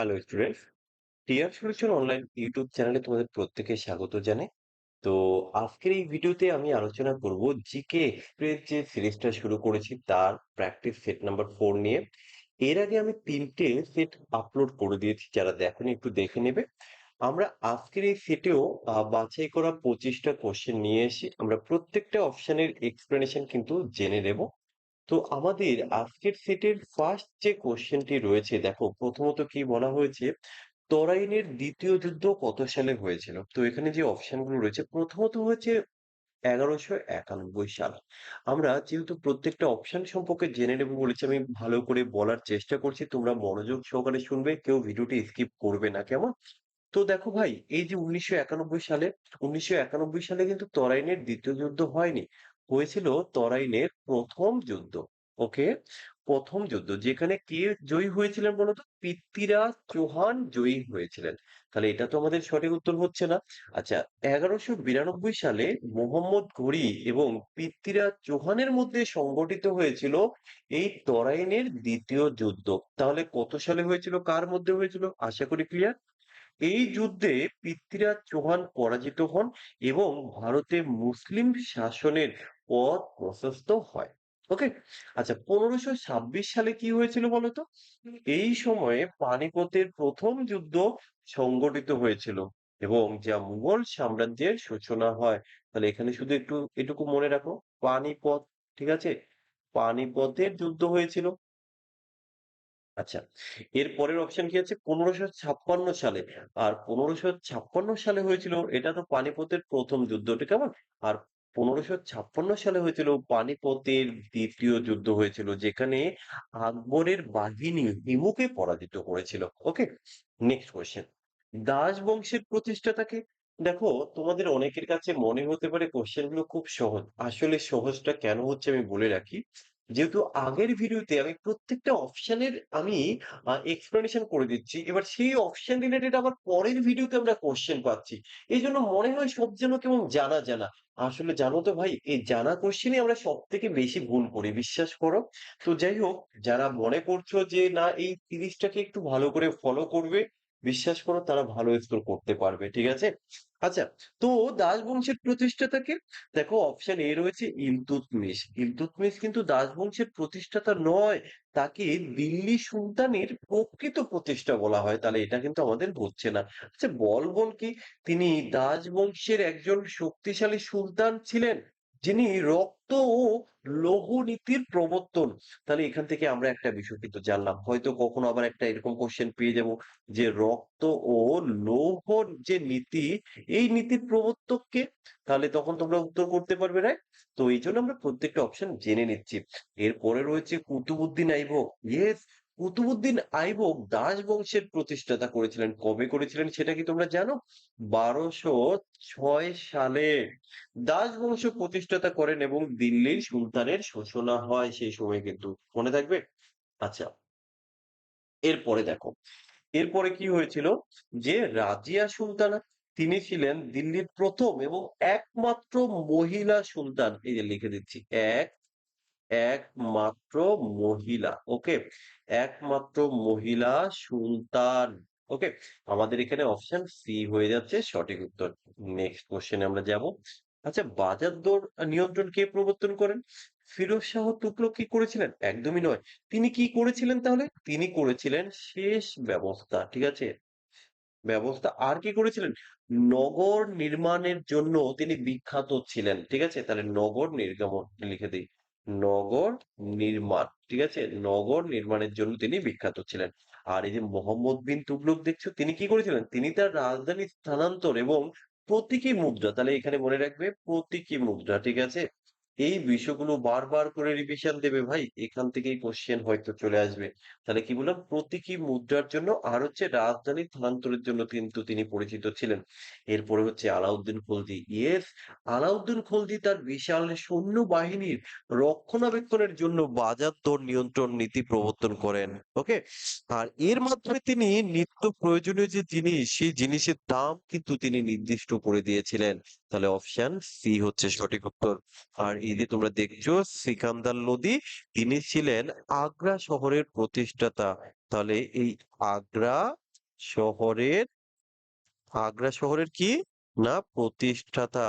Hello students টিয়ার solution online YouTube চ্যানেলে তোমাদের প্রত্যেকে স্বাগত জানাই। তো আজকের এই ভিডিওতে আমি আলোচনা করব জিকে এক্সপ্রেস যে সিরিজটা শুরু করেছি তার প্র্যাকটিস সেট নাম্বার ফোর নিয়ে। এর আগে আমি তিনটে সেট আপলোড করে দিয়েছি, যারা দেখেনি একটু দেখে নেবে। আমরা আজকের এই সেটেও বাছাই করা পঁচিশটা কোশ্চেন নিয়ে এসে আমরা প্রত্যেকটা অপশনের এক্সপ্লেনেশন কিন্তু জেনে নেব। তো আমাদের আজকের সেটের ফার্স্ট যে কোশ্চেনটি রয়েছে, দেখো প্রথমত কি বলা হয়েছে? তরাইনের দ্বিতীয় যুদ্ধ কত সালে হয়েছিল? তো এখানে যে অপশনগুলো রয়েছে, প্রথমত হয়েছে এগারোশো একানব্বই সাল। আমরা যেহেতু প্রত্যেকটা অপশন সম্পর্কে জেনে নেব বলেছি, আমি ভালো করে বলার চেষ্টা করছি, তোমরা মনোযোগ সহকারে শুনবে, কেউ ভিডিওটি স্কিপ করবে না, কেমন? তো দেখো ভাই, এই যে উনিশশো একানব্বই সালে, উনিশশো একানব্বই সালে কিন্তু তরাইনের দ্বিতীয় যুদ্ধ হয়নি। হয়েছিল তরাইনের প্রথম যুদ্ধ, ওকে? প্রথম যুদ্ধ, যেখানে কে জয়ী হয়েছিলেন বলতো? পৃথ্বীরাজ চৌহান জয়ী হয়েছিলেন। তাহলে এটা তো আমাদের সঠিক উত্তর হচ্ছে না। আচ্ছা এগারোশো বিরানব্বই সালে মোহাম্মদ ঘুরি এবং পৃথ্বীরাজ চৌহানের মধ্যে সংগঠিত হয়েছিল এই তরাইনের দ্বিতীয় যুদ্ধ। তাহলে কত সালে হয়েছিল? কার মধ্যে হয়েছিল? আশা করি ক্লিয়ার এই যুদ্ধে পৃথ্বীরাজ চৌহান পরাজিত হন এবং ভারতে মুসলিম শাসনের পথ প্রশস্ত হয়। ওকে আচ্ছা পনেরোশো ছাব্বিশ সালে কি হয়েছিল বলতো? এই সময়ে পানিপথের প্রথম যুদ্ধ সংগঠিত হয়েছিল এবং যা মুঘল সাম্রাজ্যের সূচনা হয়। তাহলে এখানে শুধু একটু, এটুকু মনে রাখো। পানিপথ, ঠিক আছে? পানিপথের যুদ্ধ হয়েছিল। আচ্ছা এর পরের অপশন কি আছে? পনেরোশো ছাপ্পান্ন সালে। আর পনেরোশো ছাপ্পান্ন সালে হয়েছিল, এটা তো পানিপথের প্রথম যুদ্ধ, ঠিক আছে? আর পনেরোশো ছাপ্পান্ন সালে হয়েছিল পানিপতের দ্বিতীয় যুদ্ধ হয়েছিল, যেখানে আকবরের বাহিনী হিমুকে পরাজিত করেছিল। ওকে নেক্সট কোয়েশ্চেন দাস বংশের প্রতিষ্ঠাতাকে? দেখো, তোমাদের অনেকের কাছে মনে হতে পারে কোশ্চেনগুলো খুব সহজ। আসলে সহজটা কেন হচ্ছে আমি বলে রাখি। যেহেতু আগের ভিডিওতে আমি প্রত্যেকটা অপশনের আমি এক্সপ্লেনেশন করে দিচ্ছি। এবার সেই অপশন রিলেটেড আবার পরের ভিডিওতে আমরা কোশ্চেন পাচ্ছি। এই জন্য মনে হয় সব যেন কেমন জানা জানা। আসলে জানো তো ভাই, এই জানা কোশ্চেনই আমরা সব থেকে বেশি ভুল করি, বিশ্বাস করো। তো যাই হোক, যারা মনে করছ যে, না, এই সিরিজটাকে একটু ভালো করে ফলো করবে, বিশ্বাস করো তারা ভালো স্কোর করতে পারবে, ঠিক আছে? আচ্ছা তো দাস বংশের প্রতিষ্ঠাতাকে দেখো অপশন এ রয়েছে ইলতুতমিশ। ইলতুতমিশ কিন্তু দাস বংশের প্রতিষ্ঠাতা নয়, তাকে দিল্লি সুলতানের প্রকৃত প্রতিষ্ঠা বলা হয়। তাহলে এটা কিন্তু আমাদের হচ্ছে না। আচ্ছা বলবন বল কি তিনি দাস বংশের একজন শক্তিশালী সুলতান ছিলেন? যিনি রক্ত ও লৌহ নীতির প্রবর্তন। তাহলে এখান থেকে আমরা একটা বিষয় কিন্তু জানলাম। হয়তো কখনো আবার একটা এরকম কোশ্চেন পেয়ে যাব যে রক্ত ও লৌহর যে নীতি, এই নীতির প্রবর্তক কে? তাহলে তখন তোমরা উত্তর করতে পারবে রাইট তো এই জন্য আমরা প্রত্যেকটা অপশন জেনে নিচ্ছি। এরপরে রয়েছে কুতুবুদ্দিন আইবক। ইয়েস কুতুবুদ্দিন আইবক দাস বংশের প্রতিষ্ঠাতা করেছিলেন। কবে করেছিলেন সেটা কি তোমরা জানো? বারোশো ছয় সালে। দাস বংশ প্রতিষ্ঠাতা করেন এবং দিল্লির সুলতানের সূচনা হয় সেই সময় কিন্তু। মনে থাকবে? আচ্ছা। এরপরে দেখো। এরপরে কি হয়েছিল? যে রাজিয়া সুলতানা, তিনি ছিলেন দিল্লির প্রথম এবং একমাত্র মহিলা সুলতান। এই যে লিখে দিচ্ছি। এক একমাত্র মহিলা ওকে একমাত্র মহিলা সুলতান ওকে আমাদের এখানে অপশন সি হয়ে যাচ্ছে, সঠিক উত্তর নেক্সট কোশ্চেনে আমরা যাব। আচ্ছা বাজার দর নিয়ন্ত্রণ কে প্রবর্তন করেন? ফিরোজ শাহ তুগলক কি করেছিলেন? একদমই নয়। তিনি কি করেছিলেন তাহলে? তিনি করেছিলেন শেষ ব্যবস্থা, ঠিক আছে? ব্যবস্থা আর কি করেছিলেন? নগর নির্মাণের জন্য তিনি বিখ্যাত ছিলেন, ঠিক আছে? তাহলে নগর নির্গমন লিখে দিই। নগর নির্মাণ, ঠিক আছে? নগর নির্মাণের জন্য তিনি বিখ্যাত ছিলেন। আর এই যে মোহাম্মদ বিন তুগলক দেখছ, তিনি কি করেছিলেন? তিনি তার রাজধানী স্থানান্তর এবং প্রতীকী মুদ্রা, তাহলে এখানে মনে রাখবে প্রতীকী মুদ্রা, ঠিক আছে? এই বিষয়গুলো বারবার করে রিভিশন দেবে ভাই, এখান থেকেই কোশ্চেন হয়তো চলে আসবে। তাহলে কি বললাম? প্রতীকী মুদ্রার জন্য আর হচ্ছে রাজধানী স্থানান্তরের জন্য কিন্তু তিনি পরিচিত ছিলেন। এরপরে হচ্ছে আলাউদ্দিন খলজি। ইয়েস আলাউদ্দিন খলজি তার বিশাল সৈন্য বাহিনীর রক্ষণাবেক্ষণের জন্য বাজার দর নিয়ন্ত্রণ নীতি প্রবর্তন করেন। ওকে আর এর মাধ্যমে তিনি নিত্য প্রয়োজনীয় যে জিনিস, সেই জিনিসের দাম কিন্তু তিনি নির্দিষ্ট করে দিয়েছিলেন। তাহলে অপশন সি হচ্ছে সঠিক উত্তর। আর এই যে তোমরা দেখছ, সিকান্দার লোদি তিনি ছিলেন আগ্রা শহরের প্রতিষ্ঠাতা। তাহলে এই আগ্রা শহরের আগ্রা শহরের কি? না, প্রতিষ্ঠাতা।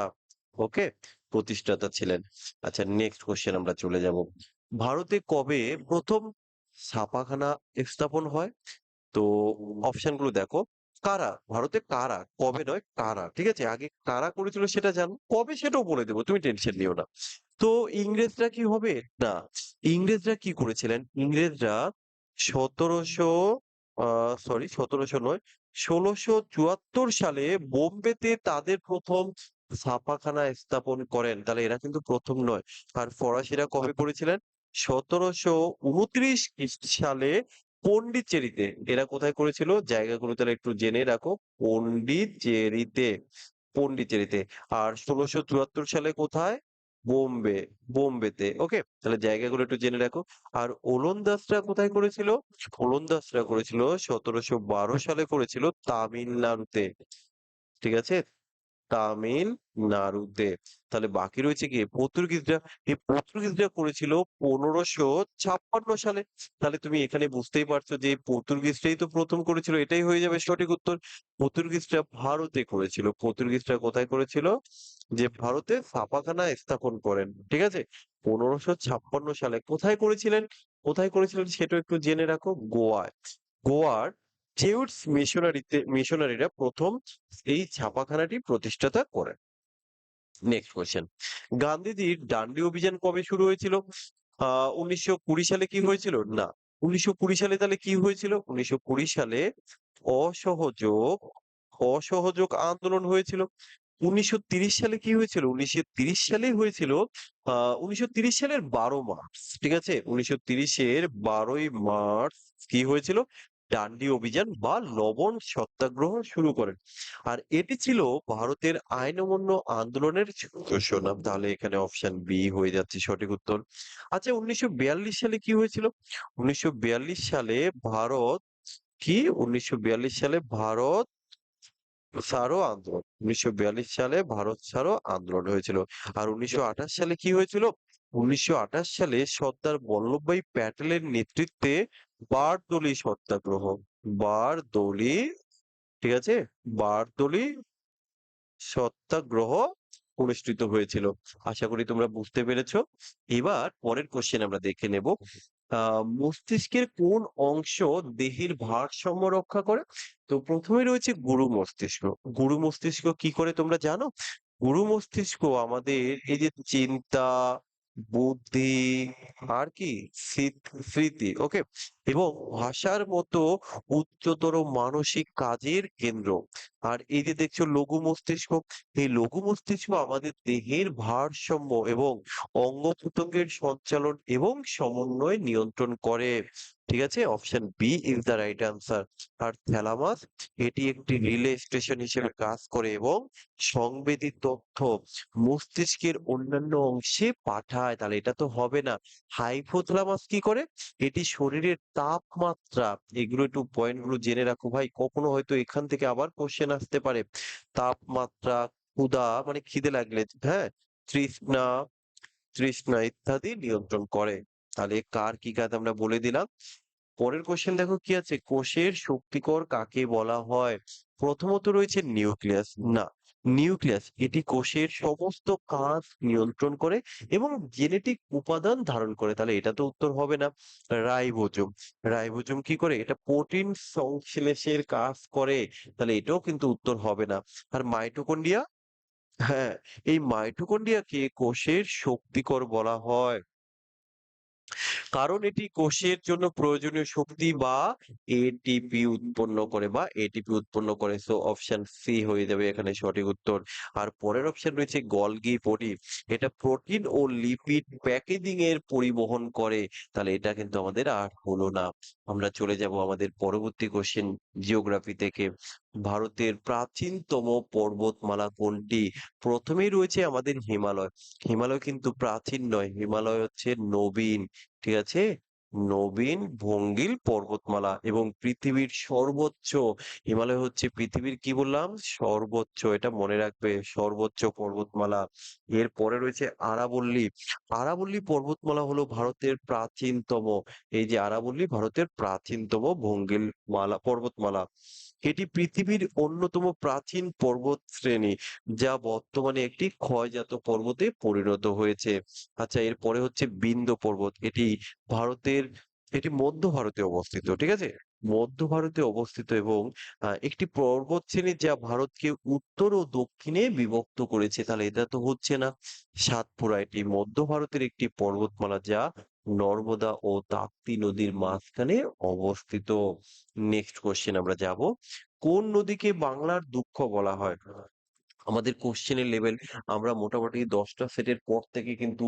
ওকে, প্রতিষ্ঠাতা ছিলেন। আচ্ছা নেক্সট কোশ্চেন আমরা চলে যাব। ভারতে কবে প্রথম ছাপাখানা স্থাপন হয়? তো অপশনগুলো দেখো। কারা? ভারতে কারা? কবে নয়, কারা? ঠিক আছে? আগে কারা করেছিল সেটা জানো? কবে সেটাও বলে দেবো, তুমি টেনশন নিও না। তো ইংরেজরা কি হবে? না, ইংরেজরা কি করেছিলেন? ইংরেজরা সতেরোশো সরি সতেরোশো নয়, ষোলোশো চুয়াত্তর সালে বোম্বেতে তাদের প্রথম ছাপাখানা স্থাপন করেন। তাহলে এরা কিন্তু প্রথম নয়। আর ফরাসিরা কবে করেছিলেন? সতেরোশো উনত্রিশ সালে পন্ডিচেরিতে এরা কোথায় করেছিল? জায়গাগুলো তাহলে একটু জেনে রাখো। পন্ডিচেরিতে পন্ডিচেরিতে আর ষোলোশো সালে কোথায়? বোম্বে, বোম্বেতে। ওকে? তাহলে জায়গাগুলো একটু জেনে রাখো। আর ওলন্দাজরা কোথায় করেছিল? ওলন্দাজরা করেছিল সতেরোশো বারো সালে করেছিল তামিলনাড়ুতে। ঠিক আছে? তামিলনাড়ুতে তাহলে বাকি রয়েছে কি? পর্তুগিজরা, এই পর্তুগিজরা করেছিল পনেরোশো ছাপ্পান্ন সালে। তাহলে তুমি এখানে বুঝতেই পারছ যে পর্তুগিজরাই তো প্রথম করেছিল, এটাই হয়ে যাবে সঠিক উত্তর। পর্তুগিজরা ভারতে করেছিল। পর্তুগিজরা কোথায় করেছিল? যে ভারতে ছাপাখানা স্থাপন করেন। ঠিক আছে? পনেরোশো ছাপ্পান্ন সালে কোথায় করেছিলেন? কোথায় করেছিলেন সেটা একটু জেনে রাখো। গোয়ায়। গোয়ার জেউটস মিশনারিতে, মিশনারিরা প্রথম এই ছাপাখানাটি প্রতিষ্ঠাতা করেন। নেক্সট কোয়েশ্চেন গান্ধীজির ডান্ডি অভিযান কবে শুরু হয়েছিল? আহ উনিশশো কুড়ি সালে কি হয়েছিল? না, উনিশশো কুড়ি সালে তাহলে কি হয়েছিল? উনিশশো কুড়ি সালে অসহযোগ অসহযোগ আন্দোলন হয়েছিল। উনিশশো সালে কি হয়েছিল? উনিশশো সালে হয়েছিল আহ উনিশশো সালের বারো মার্চ, ঠিক আছে? উনিশশো তিরিশের বারোই মার্চ কি হয়েছিল? ডান্ডি অভিযান বা লবণ সত্যাগ্রহ শুরু করেন। আর এটি ছিল ভারতের আইন অমান্য আন্দোলনের ঘোষণা। তাহলে এখানে অপশন বি হয়ে যাচ্ছে সঠিক উত্তর। আচ্ছা উনিশশো বিয়াল্লিশ সালে কি হয়েছিল? উনিশশো বিয়াল্লিশ সালে ভারত কি? উনিশশো বিয়াল্লিশ সালে ভারত ছাড়ো আন্দোলন। উনিশশো বিয়াল্লিশ সালে ভারত ছাড়ো আন্দোলন হয়েছিল। আর উনিশশো আঠাশ সালে কি হয়েছিল? উনিশশো আঠাশ সালে সর্দার বল্লভভাই প্যাটেলের নেতৃত্বে বারদলি সত্যাগ্রহ বারদলি ঠিক আছে? বারদলি সত্যাগ্রহ অনুষ্ঠিত হয়েছিল। আশা করি তোমরা বুঝতে পেরেছ। এবার পরের কোশ্চেন আমরা দেখে নেব। মস্তিষ্কের কোন অংশ দেহের ভারসাম্য রক্ষা করে? তো প্রথমে রয়েছে গুরু মস্তিষ্ক। গুরু মস্তিষ্ক কি করে তোমরা জানো? গুরু মস্তিষ্ক আমাদের এই যে চিন্তা বুদ্ধি আর কি? স্মৃতি ওকে? এবং ভাষার মতো উচ্চতর মানসিক কাজের কেন্দ্র। আর এই যে দেখছ লঘু মস্তিষ্ক, এই লঘু মস্তিষ্ক আমাদের দেহের ভারসাম্য এবং অঙ্গ প্রত্যঙ্গের সঞ্চালন এবং সমন্বয় নিয়ন্ত্রণ করে। ঠিক আছে? Option B is the right answer R thalamus এটি একটি রিলে স্টেশন হিসেবে কাজ করে এবং সংবেদী তথ্য মস্তিষ্কের অন্যান্য অংশে পাঠায়। তাহলে এটা তো হবে না। হাইপোথ্যালামাস কি করে? এটি শরীরের তাপমাত্রা, এগুলো একটু পয়েন্টগুলো জেনে রাখো ভাই। কখনো হয়তো এখান থেকে আবার কোশ্চেন আসতে পারে। তাপমাত্রা, ক্ষুধা মানে খিদে লাগলে হ্যাঁ? তৃষ্ণা তৃষ্ণা ইত্যাদি নিয়ন্ত্রণ করে। তাহলে কার কি কাজ আমরা বলে দিলাম? পরের কোশ্চেন দেখো কি আছে? কোষের শক্তিকর কাকে বলা হয়? প্রথমত রয়েছে নিউক্লিয়াস। না নিউক্লিয়াস, এটি কোষের সমস্ত কাজ নিয়ন্ত্রণ করে এবং জেনেটিক উপাদান ধারণ করে। তাহলে এটা তো উত্তর হবে না। রাইবোজোম রাইবোজোম কি করে? এটা প্রোটিন সংশ্লেষের কাজ করে। তাহলে এটাও কিন্তু উত্তর হবে না। আর মাইটোকন্ডিয়া হ্যাঁ এই মাইটোকন্ড্রিয়াকে কোষের শক্তিকর বলা হয়। কারণ এটি কোষের জন্য প্রয়োজনীয় শক্তি বা এটিপি উৎপন্ন করে বা এটিপি উৎপন্ন করে। সো অপশন সি হয়ে যাবে এখানে সঠিক উত্তর। আর পরের অপশন রয়েছে গলগি প্রোটিন এটা প্রোটিন ও লিপিড প্যাকেজিং এর পরিবহন করে। তাহলে এটা কিন্তু আমাদের আর হলো না। আমরা চলে যাব আমাদের পরবর্তী কোশ্চেন জিওগ্রাফি থেকে। ভারতের প্রাচীনতম পর্বতমালা কোনটি? প্রথমেই রয়েছে আমাদের হিমালয়। হিমালয় কিন্তু প্রাচীন নয়। হিমালয় হচ্ছে নবীন, ঠিক আছে? নবীন ভঙ্গিল পর্বতমালা এবং পৃথিবীর সর্বোচ্চ হিমালয় হচ্ছে পৃথিবীর কি বললাম? সর্বোচ্চ, এটা মনে রাখবে, সর্বোচ্চ পর্বতমালা। এরপরে রয়েছে আরাবল্লী। আরাবল্লী পর্বতমালা হলো ভারতের প্রাচীনতম, এই যে আরাবল্লী ভারতের প্রাচীনতম ভঙ্গিল মালা, পর্বতমালা। এটি পৃথিবীর অন্যতম প্রাচীন পর্বত শ্রেণি যা বর্তমানে একটি ক্ষয়জাত পর্বতে পরিণত হয়েছে। আচ্ছা এরপরে হচ্ছে বিন্ধ্য পর্বত। এটি ভারতের, এটি মধ্য ভারতে অবস্থিত, ঠিক আছে? মধ্য ভারতে অবস্থিত এবং একটি পর্বত শ্রেণি যা ভারতকে উত্তর ও দক্ষিণে বিভক্ত করেছে। তাহলে এটা তো হচ্ছে না, সাতপুরা। এটি মধ্য ভারতের একটি পর্বতমালা যা নর্মদা ও তাপ্তি নদীর মাঝখানে অবস্থিত। নেক্সট কোশ্চেন আমরা যাব। কোন নদীকে বাংলার দুঃখ বলা হয়? আমাদের কোশ্চেনের লেভেল আমরা মোটামুটি দশটা সেটের পর থেকে কিন্তু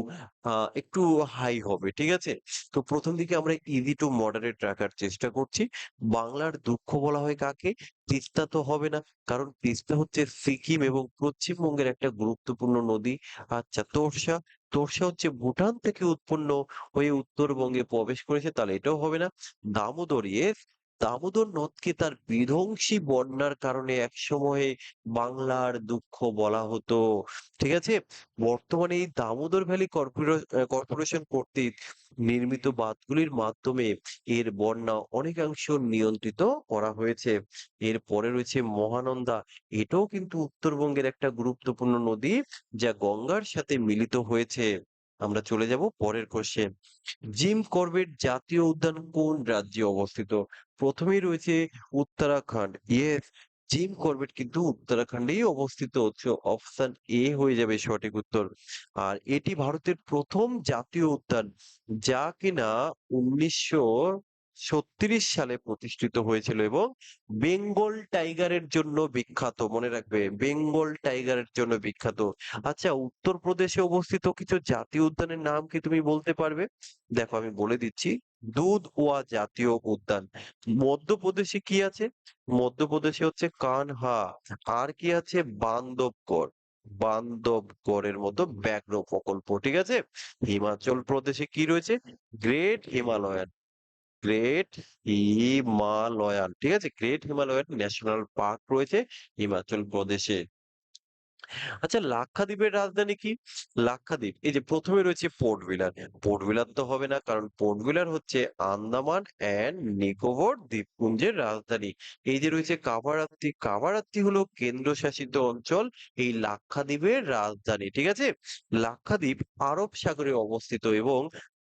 একটু হাই হবে, ঠিক আছে? তো প্রথম দিকে আমরা ইজি টু মডারেট রাখার চেষ্টা করছি। বাংলার দুঃখ বলা হয় কাকে? তিস্তা তো হবে না, কারণ তিস্তা হচ্ছে সিকিম এবং পশ্চিমবঙ্গের একটা গুরুত্বপূর্ণ নদী। আচ্ছা তোরসা তোরসা হচ্ছে ভুটান থেকে উৎপন্ন হয়ে উত্তরবঙ্গে প্রবেশ করেছে, তাহলে এটাও হবে না। দামোদর, yes? দামোদর নদকে তার বিধ্বংসী বন্যার কারণে একসময়ে বাংলার দুঃখ বলা হতো। ঠিক আছে? বর্তমানে এই দামোদর ভ্যালি কর্পোরেশন কর্তৃক নির্মিত বাঁধগুলির মাধ্যমে এর বন্যা অনেকাংশ নিয়ন্ত্রিত করা হয়েছে। এরপরে রয়েছে মহানন্দা। এটাও কিন্তু উত্তরবঙ্গের একটা গুরুত্বপূর্ণ নদী যা গঙ্গার সাথে মিলিত হয়েছে। আমরা চলে যাব পরের কোশ্চেন জিম করবেট জাতীয় উদ্যান কোন রাজ্যে অবস্থিত? প্রথমেই রয়েছে উত্তরাখণ্ড। ইয়েস জিম করবেট কিন্তু উত্তরাখণ্ডেই অবস্থিত। হচ্ছে অপশন এ হয়ে যাবে সঠিক উত্তর। আর এটি ভারতের প্রথম জাতীয় উদ্যান, যা কিনা উনিশশো ছত্রিশ সালে প্রতিষ্ঠিত হয়েছিল এবং বেঙ্গল টাইগারের জন্য বিখ্যাত, মনে রাখবে, বেঙ্গল টাইগারের জন্য বিখ্যাত। আচ্ছা উত্তরপ্রদেশে অবস্থিত কিছু জাতীয় উদ্যানের নাম কি তুমি বলতে পারবে? দেখো, আমি বলে দিচ্ছি, দুধওয়া জাতীয় উদ্যান। মধ্যপ্রদেশে কি আছে? মধ্যপ্রদেশে হচ্ছে কানহা। আর কি আছে? বান্দবগড়। বান্দবগড়ের মতো ব্যাঘ্র প্রকল্প, ঠিক আছে? হিমাচল প্রদেশে কি রয়েছে? Great Himalayan. গ্রেট হিমালয়ান ঠিক আছে? গ্রেট হিমালয়ান ন্যাশনাল পার্ক রয়েছে হিমাচল প্রদেশে আচ্ছা লাক্ষাদ্বীপের রাজধানী কি? লাক্ষাদ্বীপ এই যে প্রথমে রয়েছে পোর্ট বিলার পোর্ট বিলার তো হবে না, কারণ পোর্ট বিলার হচ্ছে আন্দামান অ্যান্ড নিকোবর দ্বীপপুঞ্জের রাজধানী। এই যে রয়েছে কাভারাত্তি কাভারাত্তি হলো কেন্দ্রশাসিত অঞ্চল এই লাক্ষাদ্বীপের রাজধানী, ঠিক আছে? লাক্ষাদ্বীপ আরব সাগরে অবস্থিত এবং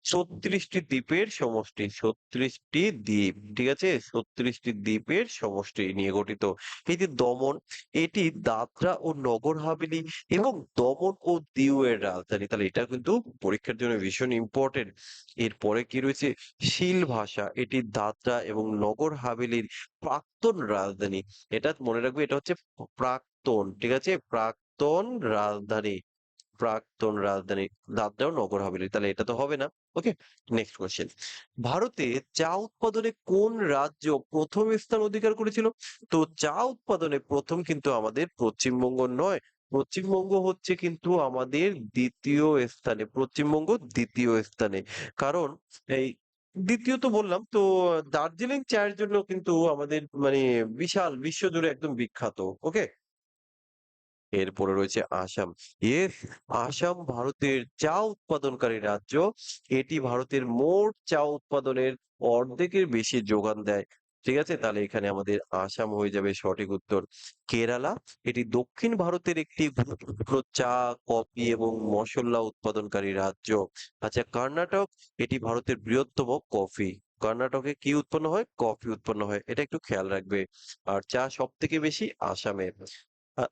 ছত্রিশটি দ্বীপের সমষ্টি, ছত্রিশটি দ্বীপ, ঠিক আছে? ছত্রিশটি দ্বীপের সমষ্টি নিয়ে গঠিত। এই যে দমন, এটি দাদরা ও নগর হাভেলি এবং দমন ও দিউ এর রাজধানী। তাহলে এটা কিন্তু পরীক্ষার জন্য ভীষণ ইম্পর্টেন্ট এরপরে কি রয়েছে? শিল ভাষা, এটি দাদরা এবং নগর হাভেলির প্রাক্তন রাজধানী। এটা মনে রাখবে, এটা হচ্ছে প্রাক্তন, ঠিক আছে? প্রাক্তন রাজধানী প্রাক্তন রাজধানী, দাদরা ও নগর হাভেলি। তাহলে এটা তো হবে না। ওকে নেক্সট কোয়েশ্চেন ভারতে চা উৎপাদনে কোন রাজ্য প্রথম স্থান অধিকার করেছিল? তো চা উৎপাদনে প্রথম কিন্তু আমাদের পশ্চিমবঙ্গ নয়। পশ্চিমবঙ্গ হচ্ছে কিন্তু আমাদের দ্বিতীয় স্থানে, পশ্চিমবঙ্গ দ্বিতীয় স্থানে। কারণ এই দ্বিতীয় তো বললাম, তো দার্জিলিং চায়ের জন্য কিন্তু আমাদের মানে বিশাল বিশ্বজুড়ে একদম বিখ্যাত। ওকে এরপরে রয়েছে আসাম। ইয়েস আসাম ভারতের চা উৎপাদনকারী রাজ্য। এটি ভারতের মোট চা উৎপাদনের অর্ধেকের বেশি যোগান দেয়। ঠিক আছে? তাহলে এখানে আমাদের আসাম হয়ে যাবে সঠিক উত্তর। কেরালা, এটি দক্ষিণ ভারতের একটি চা, কফি এবং মশলা উৎপাদনকারী রাজ্য। আচ্ছা কর্ণাটক, এটি ভারতের বৃহত্তম কফি। কর্ণাটকে কি উৎপন্ন হয়? কফি উৎপন্ন হয়। এটা একটু খেয়াল রাখবে। আর চা সব থেকে বেশি আসামে।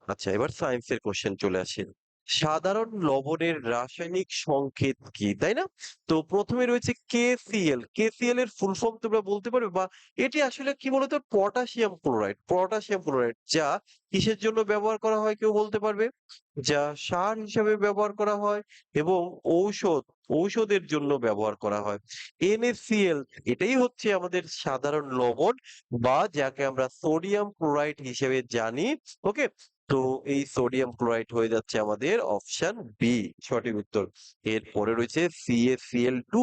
আচ্ছা এবার সায়েন্সের কোশ্চেন চলে আসে। সাধারণ লবণের রাসায়নিক সংকেত কি, তাই না? তো প্রথমে রয়েছে কেসিএল কেসিএল এর ফুল ফর্ম তোমরা বলতে পারবে বা এটি আসলে কি বলতো? Potassium chloride. পটাশিয়াম ক্লোরাইড যা কিসের জন্য ব্যবহার করা হয় কেউ বলতে পারবে? যা সার হিসাবে ব্যবহার করা হয় এবং ঔষধ, ঔষধের জন্য ব্যবহার করা হয়। NaCl এটাই হচ্ছে আমাদের সাধারণ লবণ বা যাকে আমরা সোডিয়াম ক্লোরাইড হিসেবে জানি ওকে তো এই সোডিয়াম ক্লোরাইড হয়ে যাচ্ছে আমাদের অপশন বি সঠিক উত্তর। এরপরে রয়েছে CaCl2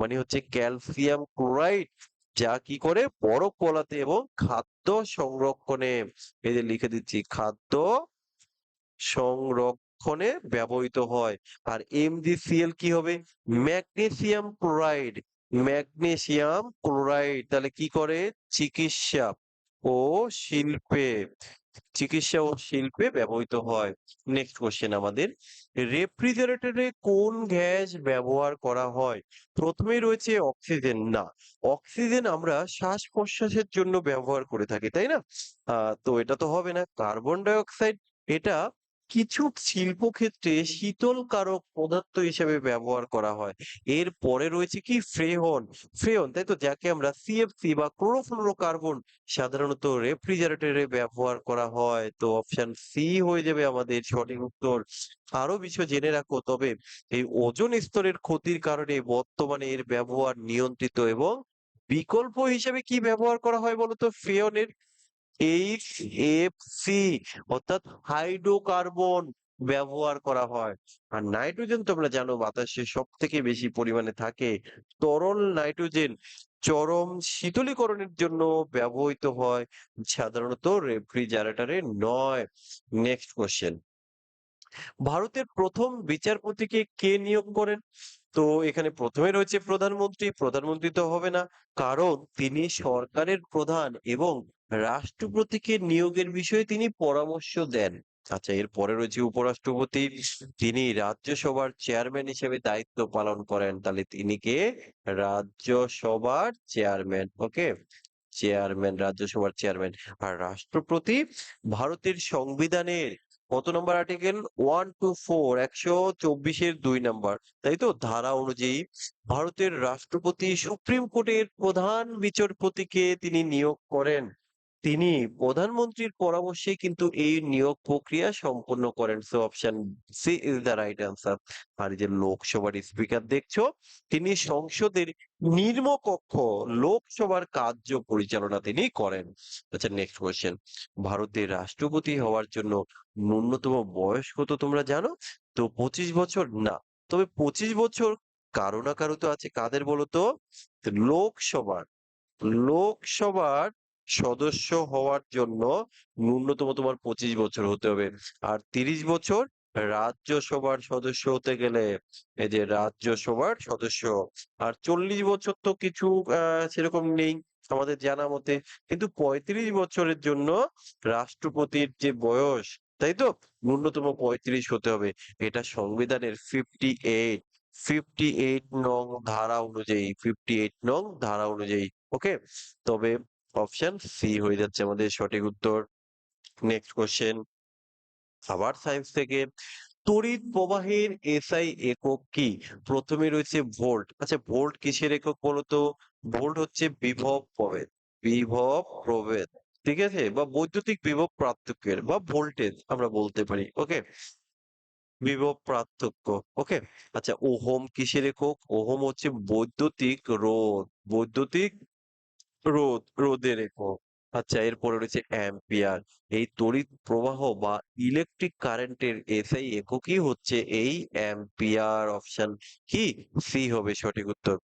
মানে হচ্ছে ক্যালসিয়াম ক্লোরাইড যা কি করে? বরফ গলাতে এবং খাদ্য সংরক্ষণে। এই যে লিখে দিচ্ছি, খাদ্য সংরক্ষণে ব্যবহৃত হয়। আর MgCl কি হবে? Magnesium chloride. ম্যাগনেসিয়াম ক্লোরাইড, তাহলে কি করে? চিকিৎসা ও শিল্পে। চিকিৎসা ও শিল্পে ব্যবহৃত হয়। নেক্সট কোশ্চেন আমাদের রেফ্রিজারেটরে কোন গ্যাস ব্যবহার করা হয়? প্রথমেই রয়েছে অক্সিজেন। না, অক্সিজেন আমরা শ্বাস প্রশ্বাসের জন্য ব্যবহার করে থাকি, তাই না? তো এটা তো হবে না। কার্বন ডাই অক্সাইড এটা কিছু শিল্প শিল্পক্ষেত্রে শীতলকারক পদার্থ হিসেবে ব্যবহার করা হয়। এর পরে রয়েছে কি? ফ্রেয়ন। ফ্রেয়ন, তাই তো? যাকে আমরা সিএফসি বা ক্লোরোফ্লোরোকার্বন সাধারণত রেফ্রিজারেটরে ব্যবহার করা হয়। তো অপশন সি হয়ে যাবে আমাদের সঠিক উত্তর। আরও বিষয় জেনে রাখো, তবে এই ওজন স্তরের ক্ষতির কারণে বর্তমানে এর ব্যবহার নিয়ন্ত্রিত এবং বিকল্প হিসেবে কি ব্যবহার করা হয় বলতো? ফ্রেয়নের এইচএফসি অর্থাৎ হাইড্রোকার্বন ব্যবহার করা হয়। আর নাইট্রোজেন তোমরা জানো বাতাসে সব থেকে বেশি পরিমাণে থাকে। তরল নাইট্রোজেন চরম শীতলীকরণের জন্য ব্যবহৃত হয়, সাধারণত রেফ্রিজারেটরে নয়। নেক্সট কোশ্চেন ভারতের প্রথম বিচারপতিকে কে নিয়োগ করেন? তো এখানে প্রথমে রয়েছে প্রধানমন্ত্রী প্রধানমন্ত্রী তো হবে না। কারণ তিনি সরকারের প্রধান এবং রাষ্ট্রপতিকে নিয়োগের বিষয়ে তিনি পরামর্শ দেন। আচ্ছা এর পরে রয়েছে উপরাষ্ট্রপতি। তিনি রাজ্যসভার চেয়ারম্যান হিসেবে দায়িত্ব পালন করেন। তাহলে তিনি কে? রাজ্যসভার চেয়ারম্যান। ওকে? চেয়ারম্যান, রাজ্যসভার চেয়ারম্যান। আর রাষ্ট্রপতি ভারতের সংবিধানের কত নম্বর আর্টিকেল ওয়ান টু ফোর একশো চব্বিশের দুই নম্বর তাই তো? ধারা অনুযায়ী ভারতের রাষ্ট্রপতি সুপ্রিম কোর্টের প্রধান বিচারপতিকে তিনি নিয়োগ করেন। তিনি প্রধানমন্ত্রীর পরামর্শে কিন্তু এই নিয়োগ প্রক্রিয়া সম্পন্ন করেন। So option C is the right answer আর যে লোকসভার স্পিকার দেখছ, তিনি সংসদের নিম্নকক্ষ লোকসভার কার্য পরিচালনা তিনি করেন। আচ্ছা নেক্সট কোয়েশ্চেন ভারতের রাষ্ট্রপতি হওয়ার জন্য ন্যূনতম বয়স কত তোমরা জানো? তো পঁচিশ বছর না, তবে পঁচিশ বছর কারও না কারও তো আছে। কাদের বলো তো লোকসভার লোকসভার সদস্য হওয়ার জন্য ন্যূনতম তোমার পঁচিশ বছর হতে হবে। আর তিরিশ বছর রাজ্যসভার সদস্য হতে গেলে এই যে রাজ্যসভার সদস্য, আর চল্লিশ বছর তো কিছু সেরকম নেই আমাদের জানা মতে। কিন্তু পঁয়ত্রিশ বছরের জন্য রাষ্ট্রপতির যে বয়স, তাই তো? ন্যূনতম পঁয়ত্রিশ হতে হবে। এটা সংবিধানের ফিফটি এইট ফিফটি এইট নং ধারা অনুযায়ী ফিফটি এইট নং ধারা অনুযায়ী ওকে তবে অপশন সি হয়ে যাচ্ছে আমাদের সঠিক উত্তর। নেক্সট কোশ্চেন আবার সায়েন্স থেকে তড়িৎ প্রবাহের এসআই একক কি? প্রথমে রয়েছে ভোল্ট আচ্ছা ভোল্ট কিসের একক বলতো? ভোল্ট হচ্ছে বিভব প্রভেদ। বিভব প্রভেদ, ঠিক আছে? বা বৈদ্যুতিক বিভব পার্থক্যের বা ভোল্টেজ আমরা বলতে পারি ওকে বিভব পার্থক্য ওকে আচ্ছা ওহম কিসের একক? ওহম হচ্ছে বৈদ্যুতিক রোধ। বৈদ্যুতিক রোধ রোধের একক। আচ্ছা এরপরে রয়েছে অ্যাম্পিয়ার। এই তড়িৎ প্রবাহ বা ইলেকট্রিক কারেন্টের এসআই এককই হচ্ছে এই অ্যাম্পিয়ার অপশন কি? সি হবে সঠিক উত্তর।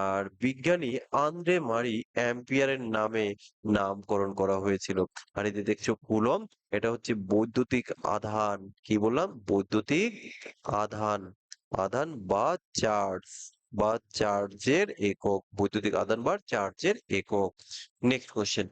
আর বিজ্ঞানী আন্দ্রে মারি অ্যাম্পিয়ারের নামে নামকরণ করা হয়েছিল। আর এই যে দেখছ কুলম এটা হচ্ছে বৈদ্যুতিক আধান। কি বললাম? বৈদ্যুতিক আধান। আধান বা চার্জ। বা চার্জের একক, বৈদ্যুতিক আদান বা চার্জের একক। নেক্সট কোশ্চেন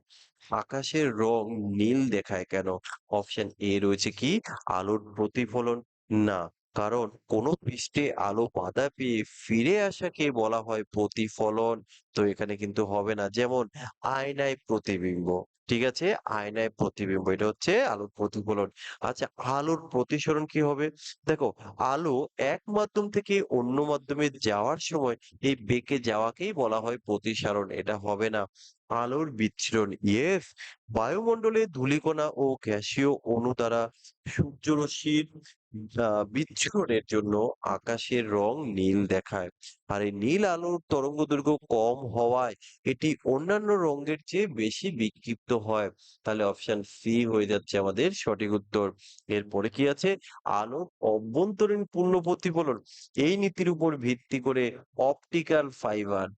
আকাশের রং নীল দেখায় কেন? অপশন এ রয়েছে কি? আলোর প্রতিফলন? না। কারণ কোন পৃষ্ঠে আলো বাধা পেয়ে ফিরে আসাকে বলা হয় প্রতিফলন। তো এখানে কিন্তু হবে না। যেমন, আয়নায় প্রতিবিম্ব। ঠিক আছে? আয়নায় প্রতিবিম্ব, এটা হচ্ছে আলোর প্রতিফলন। আচ্ছা আলোর প্রতিসরণ কি হবে? দেখো, আলো এক মাধ্যম থেকে অন্য মাধ্যমে যাওয়ার সময় এই বেঁকে যাওয়াকেই বলা হয় প্রতিসরণ। এটা হবে না। আলোর বিচ্ছুরণ। ইয়েস, বায়ুমণ্ডলে ধূলিকণা ও গ্যাসীয় অণু দ্বারা সূর্যরশ্মির বিচ্ছুরণের জন্য আকাশের রং নীল দেখায়। আর এই নীল আলোর তরঙ্গদৈর্ঘ্য কম হওয়ায় এটি অন্যান্য রঙের চেয়ে বেশি বিক্ষিপ্ত হয়। তাহলে অপশন সি হয়ে যাচ্ছে আমাদের সঠিক উত্তর। এরপরে কি আছে? আলোর অভ্যন্তরীণ পূর্ণ প্রতিফলন। এই নীতির উপর ভিত্তি করে optical fibre.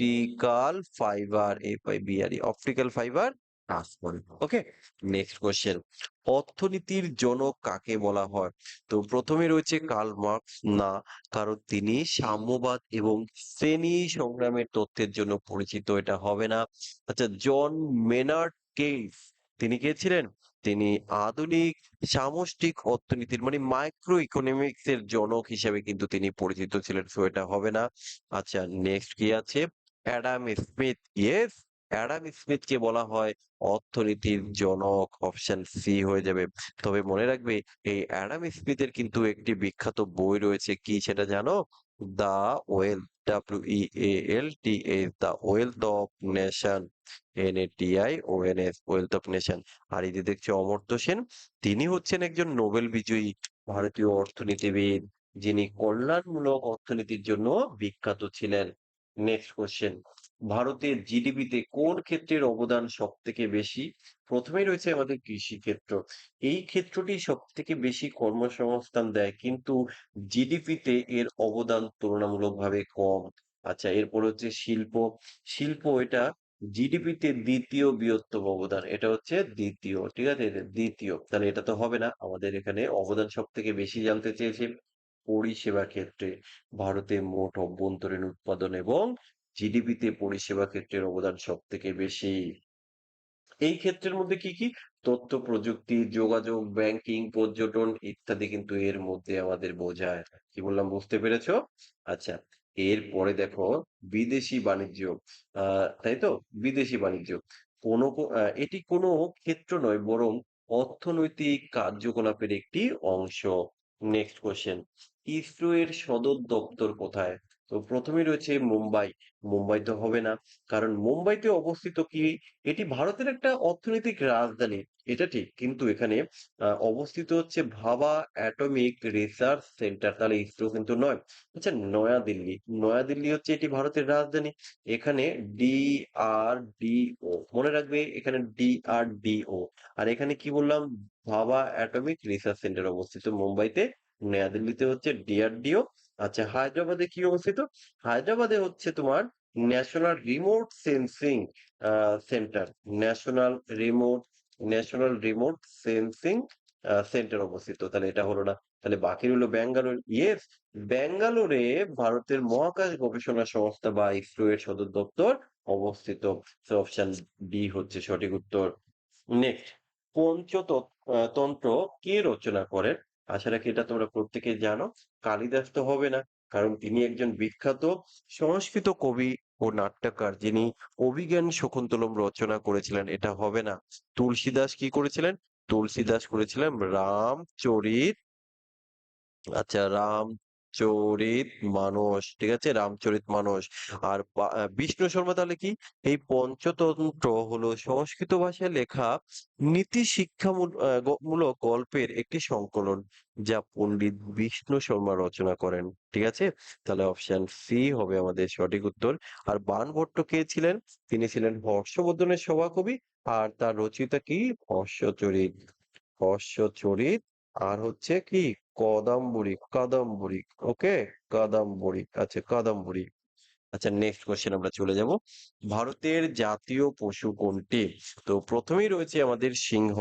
Optical fibre F I B R optical fibre okay next question অর্থনীতির জনক কাকে বলা হয়? তো প্রথমে রয়েছে কার্ল মার্কস না, কারণ তিনি সাম্যবাদ এবং শ্রেণি সংগ্রামের তথ্যের জন্য পরিচিত, এটা হবে না। আচ্ছা জন মেনার্ড কেইস তিনি কে ছিলেন? তিনি আধুনিক সামষ্টিক অর্থনীতির মানে মাইক্রো ইকোনমিক্স এর জনক হিসেবে কিন্তু তিনি পরিচিত ছিলেন সো এটা হবে না। আচ্ছা নেক্সট কি আছে? Adam Smith, yes, Adam Smith কে বলা হয় অর্থনীতির জনক, অপশন সি হয়ে যাবে। তবে মনে রাখবে, এই অ্যাডাম স্মিথের কিন্তু একটি বিখ্যাত বই রয়েছে। কি সেটা জানো? The wealth W E L T S the wealth of nation, N A T I, O N S, wealth of nation. আর এই যে দেখছ অমর্ত্য সেন, তিনি হচ্ছেন একজন নোবেল বিজয়ী ভারতীয় অর্থনীতিবিদ, যিনি কল্যাণমূলক অর্থনীতির জন্য বিখ্যাত ছিলেন। নেক্সট কোশ্চেন ভারতের জিডিপিতে কোন ক্ষেত্রের অবদান সব থেকে বেশি? প্রথমেই রয়েছে আমাদের কৃষি ক্ষেত্র। এই ক্ষেত্রটি সব থেকে বেশি কর্মসংস্থান দেয়, কিন্তু জিডিপিতে এর অবদান তুলনামূলকভাবে কম। আচ্ছা এরপর হচ্ছে শিল্প। শিল্প এটা জিডিপিতে দ্বিতীয় বৃহত্তম অবদান, এটা হচ্ছে দ্বিতীয়, ঠিক আছে? দ্বিতীয়। তাহলে এটা তো হবে না, আমাদের এখানে অবদান সব থেকে বেশি জানতে চেয়েছে। পরিষেবা ক্ষেত্রে ভারতে মোট অভ্যন্তরীণ উৎপাদন এবং জিডিপিতে পরিষেবা ক্ষেত্রের অবদান সব থেকে বেশি। এই ক্ষেত্রের মধ্যে কি কি? তথ্য, প্রযুক্তি, যোগাযোগ, ব্যাংকিং, পর্যটন ইত্যাদি কিন্তু এর মধ্যে আমাদের বোঝায়। কি বললাম, বুঝতে পেরেছ? আচ্ছা এরপরে দেখো, বিদেশি বাণিজ্য। তাই তো? বিদেশি বাণিজ্য। কোনো এটি কোনো ক্ষেত্র নয়, বরং অর্থনৈতিক কার্যকলাপের একটি অংশ। নেক্সট কোশ্চেন ইসরো এর সদর দপ্তর কোথায়? তো প্রথমে রয়েছে মুম্বাই। মুম্বাই তো হবে না। কারণ মুম্বাইতে অবস্থিত কি? এটি ভারতের একটা অর্থনৈতিক রাজধানী। এটা ঠিক, কিন্তু এখানে অবস্থিত হচ্ছে ভাবা অ্যাটমিক রিসার্চ সেন্টার। তাহলে ইসরো কিন্তু নয়। আচ্ছা নয়াদিল্লি। নয়াদিল্লি হচ্ছে এটি ভারতের রাজধানী। এখানে ডি আর ডি ও, মনে রাখবে, এখানে ডি আর ডি ও। আর এখানে কি বললাম? ভাবা অ্যাটমিক রিসার্চ সেন্টার অবস্থিত মুম্বাইতে। নয়াদিল্লিতে হচ্ছে ডিআরডিও আচ্ছা হায়দ্রাবাদে কি অবস্থিত? হায়দ্রাবাদে হচ্ছে তোমার national remote sensing centre. National remote national remote sensing centre অবস্থিত। তাহলে এটা হলো না। তাহলে বাকি রইল ব্যাঙ্গালোর। ইয়েস, ব্যাঙ্গালোরে ভারতের মহাকাশ গবেষণা সংস্থা বা ইসরো এর সদর দপ্তর অবস্থিত। অপশন ডি হচ্ছে সঠিক উত্তর। নেক্সট পঞ্চতন্ত্র কে রচনা করেন? আশা রাখি এটা তোমরা প্রত্যেকে জানো। কালিদাস তো হবে না, কারণ তিনি একজন বিখ্যাত সংস্কৃত কবি ও নাট্যকার, যিনি অভিজ্ঞান শকুন্তলম রচনা করেছিলেন, এটা হবে না। তুলসীদাস কি করেছিলেন? তুলসীদাস করেছিলেন রামচরিত আচ্ছা রামচরিত মানস ঠিক আছে? রামচরিত মানস আর বিষ্ণু শর্মা তাহলে কি? এই পঞ্চতন্ত্র হলো সংস্কৃত ভাষায় লেখা নীতি শিক্ষামূলক গল্পের একটি সংকলন যা পণ্ডিত বিষ্ণু শর্মা রচনা করেন, ঠিক আছে? তাহলে অপশন সি হবে আমাদের সঠিক উত্তর। আর বাণভট্ট কে ছিলেন? তিনি ছিলেন হর্ষবর্ধনের সভাকবি। আর তার রচয়িতা কি? হর্ষচরিত। হর্ষচরিত আর হচ্ছে কি কদাম্বরী কাদাম্বরী ওকে কাদাম্বরী আচ্ছা কাদাম্বরী। আচ্ছা নেক্সট কোশ্চেন আমরা চলে যাব। ভারতের জাতীয় পশু কোনটি? তো প্রথমেই রয়েছে আমাদের সিংহ।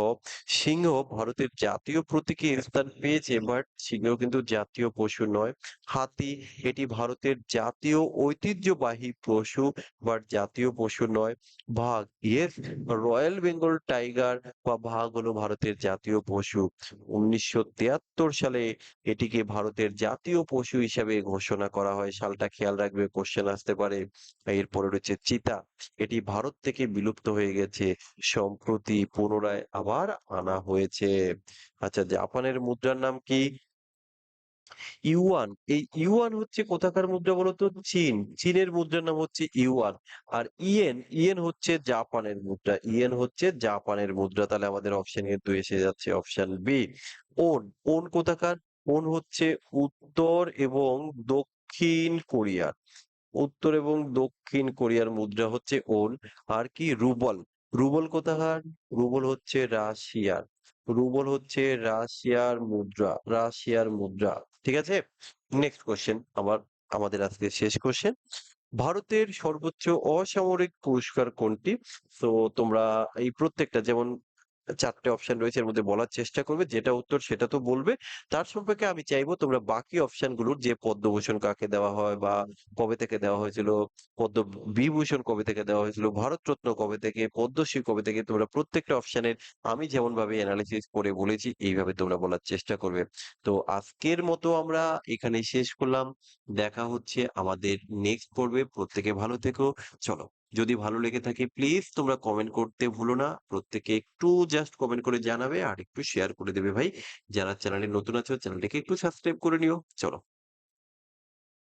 সিংহ ভারতের জাতীয় প্রতীকে স্থান পেয়েছে বাট সিংহ কিন্তু জাতীয় পশু নয়। হাতি, এটি ভারতের জাতীয় ঐতিহ্যবাহী পশু বাট জাতীয় পশু নয়। বাঘ ইয়েস রয়্যাল বেঙ্গল টাইগার বা বাঘ হলো ভারতের জাতীয় পশু। উনিশশো তিয়াত্তর সালে এটিকে ভারতের জাতীয় পশু হিসাবে ঘোষণা করা হয়। সালটা খেয়াল রাখবে কোশ্চেন আসতে পারে। এরপরে রয়েছে চিতা। এটি ভারত থেকে বিলুপ্ত হয়ে গেছে। সম্প্রতি পুনরায় আবার আনা হয়েছে। আচ্ছা জাপানের মুদ্রার নাম কি? ইউয়ান। এই ইউয়ান হচ্ছে কোথাকার মুদ্রা বলতো? চীন। চীনের মুদ্রার নাম হচ্ছে ইউয়ান। আর ইয়েন ইয়েন হচ্ছে জাপানের মুদ্রা। ইয়েন হচ্ছে জাপানের মুদ্রা। তাহলে আমাদের অপশন কিন্তু এসে যাচ্ছে অপশন বি ওন। ওন কোথাকার? ওন হচ্ছে উত্তর এবং দক্ষিণ কোরিয়ার। উত্তর এবং দক্ষিণ কোরিয়ার মুদ্রা হচ্ছে ওন আর কি রুবল। রুবল কোথাকার? রুবল হচ্ছে রাশিয়ার। রুবল হচ্ছে রাশিয়ার মুদ্রা রাশিয়ার মুদ্রা। ঠিক আছে? নেক্সট কোশ্চেন আবার আমাদের আজকে শেষ কোশ্চেন ভারতের সর্বোচ্চ অসামরিক পুরস্কার কোনটি? তো তোমরা এই প্রত্যেকটা, যেমন চারটে অপশন রয়েছে, এর মধ্যে বলার চেষ্টা করবে, যেটা উত্তর সেটা তো বলবে। তার সম্পর্কে আমি চাইব তোমরা বাকি অপশনগুলোর যে পদ্মভূষণ কাকে দেওয়া হয় বা কবে থেকে দেওয়া হয়েছিল, পদ্ম বিভূষণ কবে থেকে দেওয়া হয়েছিল, ভারতরত্ন কবে থেকে, পদ্মশ্রী কবে থেকে, তোমরা প্রত্যেকটা অপশনের আমি যেমন ভাবে অ্যানালিসিস করে বলেছি, এইভাবে তোমরা বলার চেষ্টা করবে। তো আজকের মতো আমরা এখানে শেষ করলাম। দেখা হচ্ছে আমাদের নেক্সট পর্বে। প্রত্যেকে ভালো থেকো। চলো। যদি ভালো লেগে থাকে প্লিজ তোমরা কমেন্ট করতে ভুলো না। প্রত্যেকে একটু জাস্ট কমেন্ট করে জানাবে আর একটু শেয়ার করে দেবে ভাই। যারা চ্যানেলে নতুন আছো চ্যানেলটিকে একটু সাবস্ক্রাইব করে নিও। চলো।